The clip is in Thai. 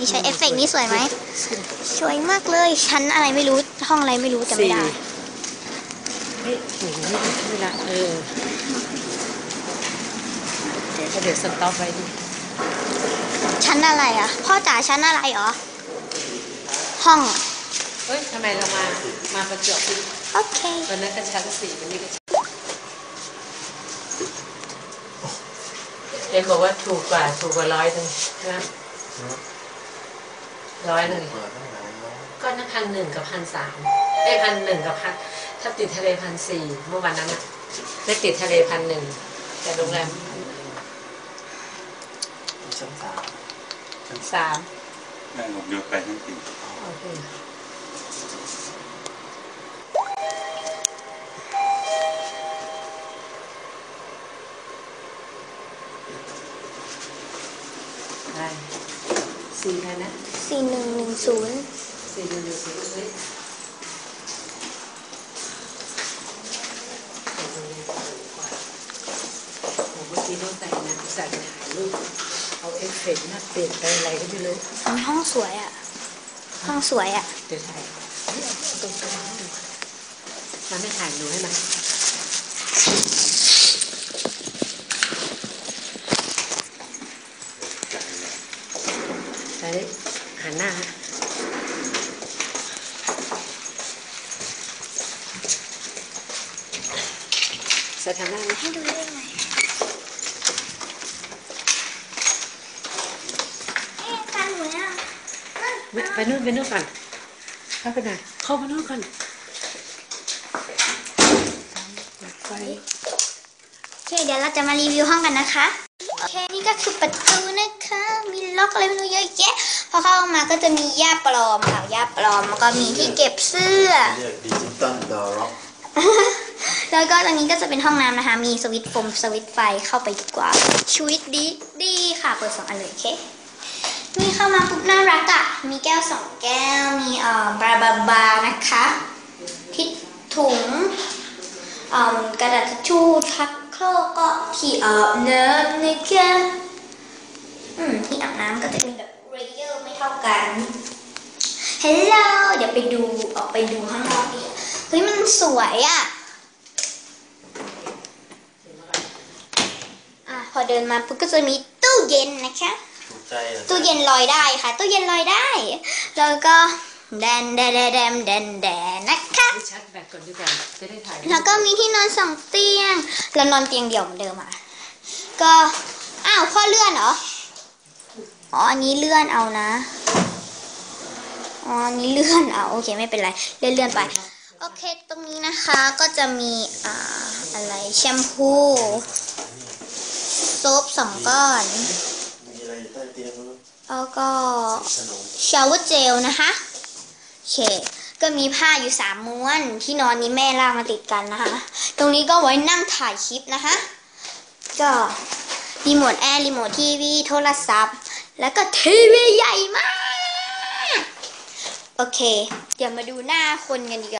นี่ใช้เอฟเฟกต์นี่สวยไหมสวยมากเลย ชั้นอะไรไม่รู้ ห้องอะไรไม่รู้จำไม่ได้เฮ้ยหนูไม่ถึงเวลาเออเดี๋ยวเดี๋ยวสต็อปไว้ดิชั้นอะไรอะ พ่อจ๋าชั้นอะไรเหรอ ห้องเฮ้ยทำไมเรามา มาประจวบโอเควันนั้นก็ชั้นสี่วันนี้ก็ชั้นเด็กบอกว่าถูกกว่า ถูกกว่าร้อยหนึงนะ ร้อยหนึ่งเปิดตั้งนานแล้วก็นักพันหนึ่งกับพันสามได้พันหนึ่งกับพันถ้าติดทะเลพันสี่เมื่อวันนั้นอะได้ติดทะเลพันหนึ่งแต่โรงแรมชั้นสามสามแม่ผมยกไปทั้งปีโอเคได้ สี่แล้วนะสี่หนึ่งหนึ่งศูนย์สี่หนึ่งหนึ่งสี่เฮ้ยผมเมื่อกี้ต้องใส่นะใส่ถ่ายรูปเอาเอฟเฟกต์มาเปลี่ยนไปอะไรก็ไม่รู้อันนี้ห้องสวยอะ ห้องสวยอะ เดี๋ยวถ่ายเฮ้ยเอาตรงกลางให้ดูมันไม่ถ่ายหนูให้มันไปดิหันหน้าฮะสถานะให้ดูได้ไหมเอ๊ะกันหนูอะไปนู่นไปนู่นก่อนเข้าไปหน่อยเข้าไปนู่นก่อนไปโอเคเดี๋ยวเราจะมารีวิวห้องกันนะคะ โอเคนี่ก็คือประตูนะคะ มีล็อกอะไรไม่รู้เยอะแยะ พอเข้ามาก็จะมีหญ้าปลอมค่ะหญ้าปลอมแล้วก็มีที่เก็บเสื้อ เรียกดิจิตอลดอร์ร็อกแล้วก็ตรงนี้ก็จะเป็นห้องน้ำนะคะ มีสวิตช์โฟมสวิตช์ไฟเข้าไปดีกว่าชีวิตดีดีค่ะเปิดสองอันเลยโอเคมีเข้ามาปุ๊บน่ารักอะ่ะ มีแก้วสองแก้ว มีเอ่อบาบาบานะคะ ทิชถุงเอ่อกระดาษทิชชู่ชัก โครกก็ที่อาบน้ำนะคะอืมที่อาบน้ำก็จะมีแบบเรเยอร์ไม่เท่ากันฮัลโหลเดี๋ยวไปดูออกไปดูข้างนอกดิเฮ้ยมันสวยอะ่ะอะพอเดินมาปุ๊บก็จะมีตู้เย็นนะคะถูกใจเหรอตู้เย็นลอยได้ค่ะ ตู้เย็นลอยได้ แล้วก็แดนแดนแดนแดนแดนแดนนะคะไป ชาร์จแบตก่อนดีกว่าจะได้ถ่ายแล้วก็มีที่นอนสองเตียงเรานอนเตียงเดี่ยวเหมือนเดิมอะก็อ้าวพ่อเลื่อนเหรออ๋ออันนี้เลื่อนเอานะอ๋ออันนี้เลื่อนเอาโอเคไม่เป็นไรเลื่อนเลื่อนไปโอเคตรงนี้นะคะก็จะมีอ่าอะไรแชมพูโซฟสองก้อนมีอะไรอยู่ใต้เตียงมั้ยแล้วก็ขนมชาวเวอร์เจลนะคะโอเค ก็มีผ้าอยู่สามม้วนที่นอนนี้แม่ลากมาติดกันนะคะ ตรงนี้ก็ไว้นั่งถ่ายคลิปนะคะ ก็รีโมทแอร์รีโมททีวีโทรศัพท์ แล้วก็ทีวีใหญ่มาก โอเค เดี๋ยวมาดูหน้าคนกันดีกว่า